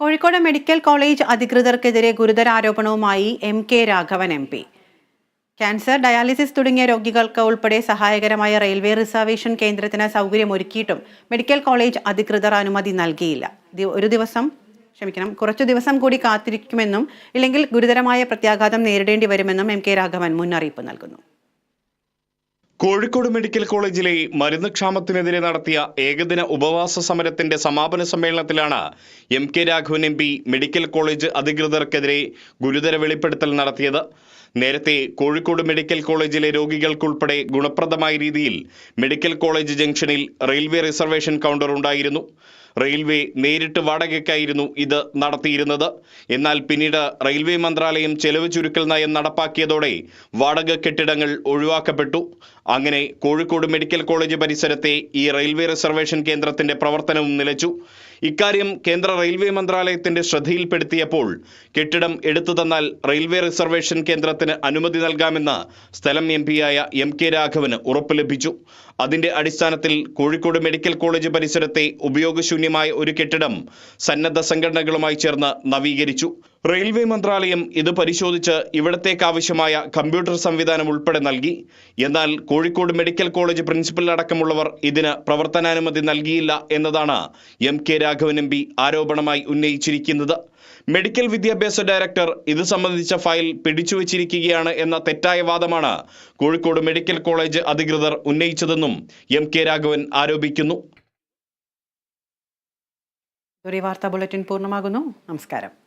Kozhikode medical college അധികൃതർക്കെതിരെ ഗുരുതര ആരോപണവുമായി M K Raghavan M P. Cancer dialysis തുടങ്ങിയ രോഗികൾക്ക് ഉൾപ്പെടെ സഹായകരമായ റെയിൽവേ റിസർവേഷൻ കേന്ദ്രത്തിന് സൗകര്യമൊരുക്കിയിട്ടും മെഡിക്കൽ കോളേജ് അധികൃതർ അനുമതി നൽകിയില്ല. ഒരു ദിവസം ക്ഷമിക്കണം കുറച്ചു ദിവസം കൂടി കാത്തിരിക്കുമെന്നും ഇല്ലെങ്കിൽ ഗുരുതരമായ പ്രത്യാഘാതം നേരിടേണ്ടി വരുമെന്നും എം കെ രാഘവൻ മുന്നറിയിപ്പ് നൽകുന്നു. കോഴിക്കോട് മെഡിക്കൽ കോളേജിലെ മരുന്ന് ക്ഷാമത്തിനെതിരെ നടത്തിയ ഏകദിന ഉപവാസ സമരത്തിന്റെ സമാപന സമ്മേളനത്തിലാണ് M K Raghavan M P medical college അധികൃതർക്കെതിരെ ഗുരുതര വെളിപ്പെടുത്തൽ നടത്തിയത്. നേരത്തെ കോഴിക്കോട് മെഡിക്കൽ കോളേജിലെ രോഗികൾക്കുൾപ്പെടെ ഗുണപ്രദമായ രീതിയിൽ മെഡിക്കൽ കോളേജ് ജംഗ്ഷനിൽ റെയിൽവേ റിസർവേഷൻ കൗണ്ടർ ഉണ്ടായിരുന്നു. റെയിൽവേ നേരിട്ട് വാടകയ്ക്കായിരുന്നു ഇത് നടത്തിയിരുന്നത്. എന്നാൽ പിന്നീട് റെയിൽവേ മന്ത്രാലയം ചെലവ് ചുരുക്കൽ നയം നടപ്പാക്കിയതോടെ വാടക കെട്ടിടങ്ങൾ ഒഴിവാക്കപ്പെട്ടു. അങ്ങനെ കോഴിക്കോട് മെഡിക്കൽ കോളേജ് പരിസരത്തെ ഈ റെയിൽവേ റിസർവേഷൻ കേന്ദ്രത്തിന്റെ പ്രവർത്തനവും നിലച്ചു. ഇക്കാര്യം കേന്ദ്ര റെയിൽവേ മന്ത്രാലയത്തിന്റെ ശ്രദ്ധയിൽപ്പെടുത്തിയപ്പോൾ കെട്ടിടം എടുത്തു തന്നാൽ റെയിൽവേ റിസർവേഷൻ കേന്ദ്രത്തിന് അനുമതി നൽകാമെന്ന് സ്ഥലം എം പിയായ എം കെ രാഘവന് ഉറപ്പ് ലഭിച്ചു. അതിന്റെ അടിസ്ഥാനത്തിൽ കോഴിക്കോട് മെഡിക്കൽ കോളേജ് പരിസരത്തെ ഉപയോഗശൂന്യമായ ഒരു കെട്ടിടം സന്നദ്ധ സംഘടനകളുമായി ചേർന്ന് നവീകരിച്ചു. റെയിൽവേ മന്ത്രാലയം ഇത് പരിശോധിച്ച് ഇവിടത്തേക്ക് ആവശ്യമായ കമ്പ്യൂട്ടർ സംവിധാനം ഉൾപ്പെടെ നൽകി. എന്നാൽ കോഴിക്കോട് മെഡിക്കൽ കോളേജ് പ്രിൻസിപ്പൽ അടക്കമുള്ളവർ ഇതിന് പ്രവർത്തനാനുമതി നൽകിയില്ല എന്നതാണ് M K Raghavan M P ആരോപണമായി ഉന്നയിച്ചിരിക്കുന്നത്. മെഡിക്കൽ വിദ്യാഭ്യാസ ഡയറക്ടർ ഇത് സംബന്ധിച്ച ഫയൽ പിടിച്ചുവച്ചിരിക്കുകയാണ് എന്ന തെറ്റായ വാദമാണ് കോഴിക്കോട് മെഡിക്കൽ കോളേജ് അധികൃതർ ഉന്നയിച്ചതെന്നും എം കെ രാഘവൻ ആരോപിക്കുന്നു. വാർത്താ ബുള്ളറ്റിൻ പൂർണമാകുന്നു. നമസ്കാരം.